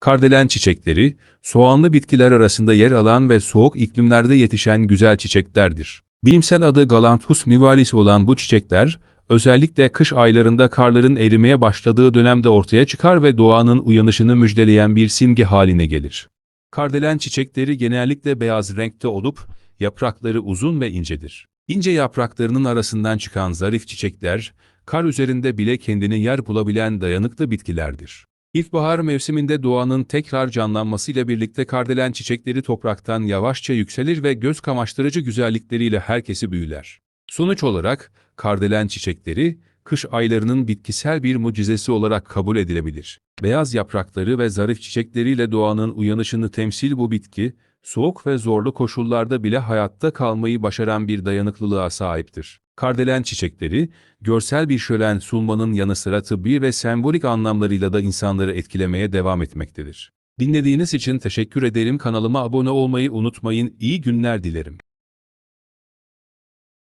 Kardelen çiçekleri, soğanlı bitkiler arasında yer alan ve soğuk iklimlerde yetişen güzel çiçeklerdir. Bilimsel adı Galanthus nivalis olan bu çiçekler, özellikle kış aylarında karların erimeye başladığı dönemde ortaya çıkar ve doğanın uyanışını müjdeleyen bir simge haline gelir. Kardelen çiçekleri genellikle beyaz renkte olup, yaprakları uzun ve incedir. İnce yapraklarının arasından çıkan zarif çiçekler, kar üzerinde bile kendini yer bulabilen dayanıklı bitkilerdir. İlkbahar mevsiminde doğanın tekrar canlanmasıyla birlikte kardelen çiçekleri topraktan yavaşça yükselir ve göz kamaştırıcı güzellikleriyle herkesi büyüler. Sonuç olarak, kardelen çiçekleri, kış aylarının bitkisel bir mucizesi olarak kabul edilebilir. Beyaz yaprakları ve zarif çiçekleriyle doğanın uyanışını temsil bu bitki, soğuk ve zorlu koşullarda bile hayatta kalmayı başaran bir dayanıklılığa sahiptir. Kardelen çiçekleri, görsel bir şölen sunmanın yanı sıra tıbbi ve sembolik anlamlarıyla da insanları etkilemeye devam etmektedir. Dinlediğiniz için teşekkür ederim. Kanalıma abone olmayı unutmayın. İyi günler dilerim.